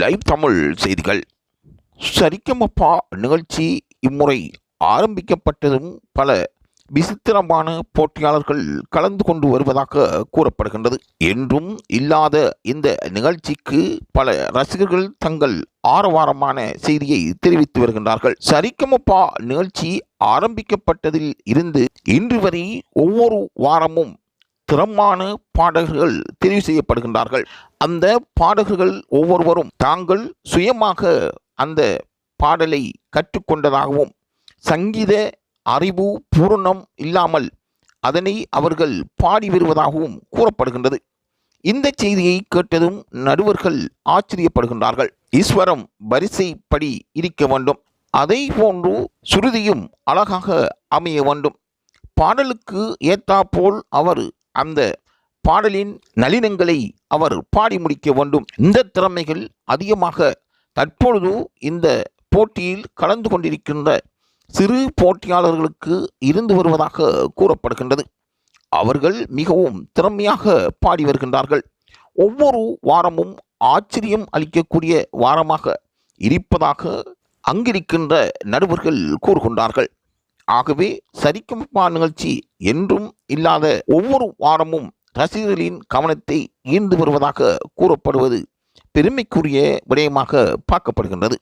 Live Tamil செய்திகள். சரிக்கமப்பா நிகழ்ச்சி இம்முறை ஆரம்பிக்கப்பட்டதும் பல விசித்திரமான போட்டியாளர்கள் கலந்து கொண்டு வருவதாக கூறப்படுகின்றது. என்றும் இல்லாத இந்த நிகழ்ச்சிக்கு பல ரசிகர்கள் தங்கள் ஆரவாரமான செய்தியை தெரிவித்து வருகின்றார்கள். சரிக்கமப்பா நிகழ்ச்சி ஆரம்பிக்கப்பட்டதில் இருந்து இன்று வரை ஒவ்வொரு வாரமும் திறமான பாடகர்கள் தெரிவு செய்யப்படுகின்றார்கள். அந்த பாடகர்கள் ஒவ்வொருவரும் தாங்கள் சுயமாக அந்த பாடலை கற்றுக்கொண்டதாகவும் சங்கீத அறிவு பூரணம் இல்லாமல் அதனை அவர்கள் பாடி வருவதாகவும் கூறப்படுகின்றது. இந்த செய்தியை கேட்டதும் நடுவர்கள் ஆச்சரியப்படுகின்றார்கள். ஈஸ்வரம் வரிசைப்படி இருக்க வேண்டும். அதை போன்று சுருதியும் அழகாக அமைய வேண்டும். பாடலுக்கு ஏத்தாப்போல் அவர் அந்த பாடலின் நளினங்களை அவர் பாடி முடிக்க வேண்டும். இந்த திறமைகள் அதிகமாக தற்பொழுது இந்த போட்டியில் கலந்து கொண்டிருக்கின்ற சிறு போட்டியாளர்களுக்கு இருந்து வருவதாக கூறப்படுகின்றது. அவர்கள் மிகவும் திறமையாக பாடி வருகின்றார்கள். ஒவ்வொரு வாரமும் ஆச்சரியம் அளிக்கக்கூடிய வாரமாக இருப்பதாக அங்கிருக்கின்ற நடுவர்கள் கூறுகின்றார்கள். ஆகவே சரிக்கமப்பா நிகழ்ச்சி என்றும் இல்லாத ஒவ்வொரு வாரமும் ரசிகர்களின் கவனத்தை ஈர்ந்து வருவதாக கூறப்படுவது பெருமைக்குரிய விடயமாக பார்க்கப்படுகின்றது.